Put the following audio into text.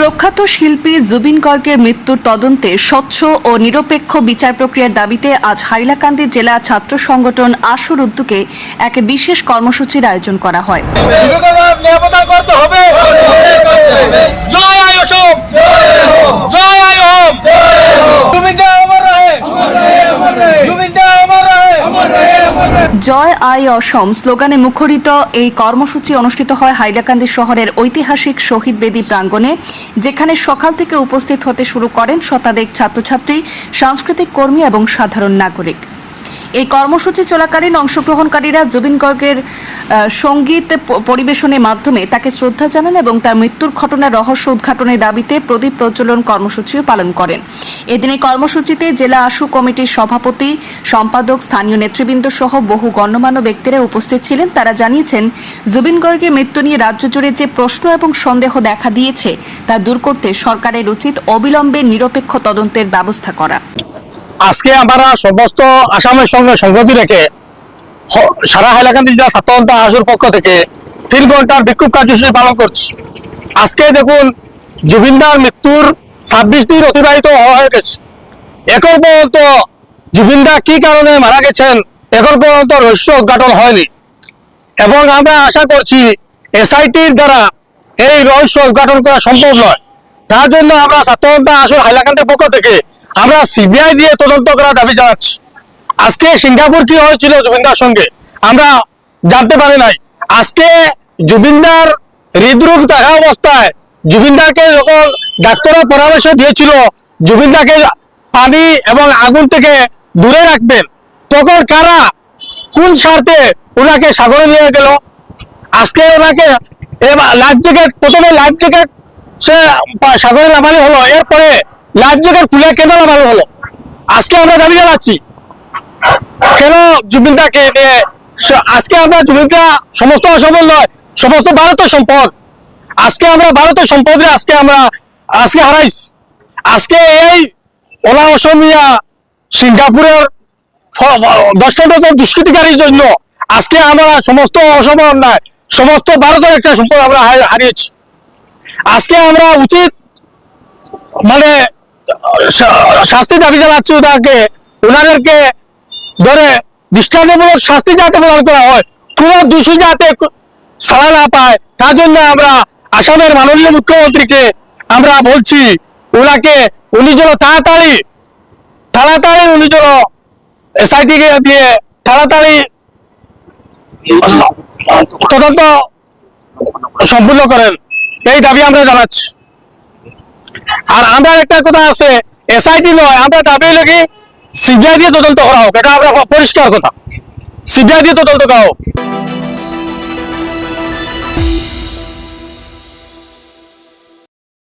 প্রখ্যাত শিল্পী জুবিন গর্গের মৃত্যুর তদন্তে স্বচ্ছ ও নিরপেক্ষ বিচার প্রক্রিয়ার দাবিতে আজ হাইলাকান্দি জেলা ছাত্র সংগঠন আসর উদ্যোগে এক বিশেষ কর্মসূচির আয়োজন করা হয় বিবেকানন্দ নিরাপত্তা করতে হবে জয় আই অসম জয় আই অসম জুবিনদা অমর রহে জুবিনদা অমর রহে জয় আই অসম। স্লোগানে মুখরিত এই কর্মসূচি অনুষ্ঠিত হয় হাইলাকান্দি শহরের ঐতিহাসিক শহীদ বেদী প্রাঙ্গণে, যেখানে সকাল থেকে উপস্থিত হতে শুরু করেন শতাধিক ছাত্রছাত্রী, সাংস্কৃতিক কর্মী এবং সাধারণ নাগরিক। এই কর্মসূচি চলাকালীন অংশগ্রহণকারীরা জুবিন গর্গের সংগীত পরিবেশনের মাধ্যমে তাকে শ্রদ্ধা জানান এবং তার মৃত্যুর ঘটনার রহস্য উদ্ঘাটনের দাবিতে প্রদীপ প্রজ্বলন কর্মসূচিও পালন করেন। এদিনে কর্মসূচিতে জেলা আশু কমিটির সভাপতি, সম্পাদক, স্থানীয় নেতৃবৃন্দ সহ বহু গণ্যমান্য ব্যক্তিরা উপস্থিত ছিলেন। তারা জানিয়েছেন, জুবিন গর্গের মৃত্যু নিয়ে রাজ্য জুড়ে যে প্রশ্ন এবং সন্দেহ দেখা দিয়েছে, তা দূর করতে সরকারের উচিত অবিলম্বে নিরপেক্ষ তদন্তের ব্যবস্থা করা। আজকে আমরা সমস্ত আসামের সঙ্গে সংগতি রেখে সারা হাইলাকান্দি জেলা ছাত্রজনতা আসুর পক্ষ থেকে তিন ঘণ্টার বিক্ষোভ কার্যসূচি পালন করছি। আজকে দেখুন, জুবিনদার মৃত্যুর ছাব্বিশ দিন অতিবাহিত হয়ে গেছে। এখন পর্যন্ত জুবিনদা কি কারণে মারা গেছেন, এখন পর্যন্ত রহস্য উদ্ঘাটন হয়নি। এবং আমরা আশা করছি, এসআইটির দ্বারা এই রহস্য উদ্ঘাটন করা সম্ভব নয়। তার জন্য আমরা ছাত্রজনতা আসল হাইলাকান্দির পক্ষ থেকে আমরা সিবিআই দিয়ে তদন্ত করার দাবি জানাচ্ছি। আজকে সিঙ্গাপুর কি হয়েছিল জুবিনদার সঙ্গে? আমরা জানতে পারি নাই। আজকে জুবিনদার হৃদরোগ দেখা অবস্থায় জুবিনদারকে যখন ডাক্তারের পরামর্শ দিয়েছিল, জুবিনদাকে পানি এবং আগুন থেকে দূরে রাখবেন, তখন কারা কোন স্বার্থে ওনাকে সাগরে নিয়ে গেল? আজকে ওনাকে লাইফ জ্যাকেট, প্রথমে লাইফ জ্যাকেট সে সাগরে নামানো হলো, এরপরে লাইফ খুলে কেন নামানো হলো? আজকে আমরা দাবি জানাচ্ছি, কেন জুবিনদাকে নিয়ে আজকে আমরা জুবিনদা সমস্ত অসফল নয়, সমস্ত ভারতের সম্পদ। আজকে আমরা ভারতের সম্পদে আজকে আমরা আজকে হারাইছি আজকে এই ওলা অসমিয়া সিঙ্গাপুরের দশটা দুষ্কৃতিকারীর জন্য আজকে আমরা সমস্ত অসম অন্যায় সমস্ত ভারতের একটা সম্পদ আমরা হারি- হারিয়েছি। আজকে আমরা উচিত মানে শাস্তি দাবি জানাচ্ছি ওনাকে। ওনাদেরকে ধরে দৃষ্টান্তমূলক শাস্তি যাতে প্রদান করা হয় কোন দোষী যাতে ছাড়া না পায়, তার জন্য আমরা আসামের মাননীয় মুখ্যমন্ত্রীকে আমরা বলছি, ওনাকে উনি যেন তাড়াতাড়ি তাড়াতাড়ি উনি যেন এসআইটি কে দিয়ে তাড়াতাড়ি তদন্ত সম্পূর্ণ করেন। এই দাবি আমরা জানাচ্ছি। আর আমরা একটা কথা আছে এসআইটি নয় আমরা দাবি লাগি সিবিআই দিয়ে তদন্ত করা হোক এটা আমরা পরিষ্কার কথা। সিবিআই দিয়ে তদন্ত করা হোক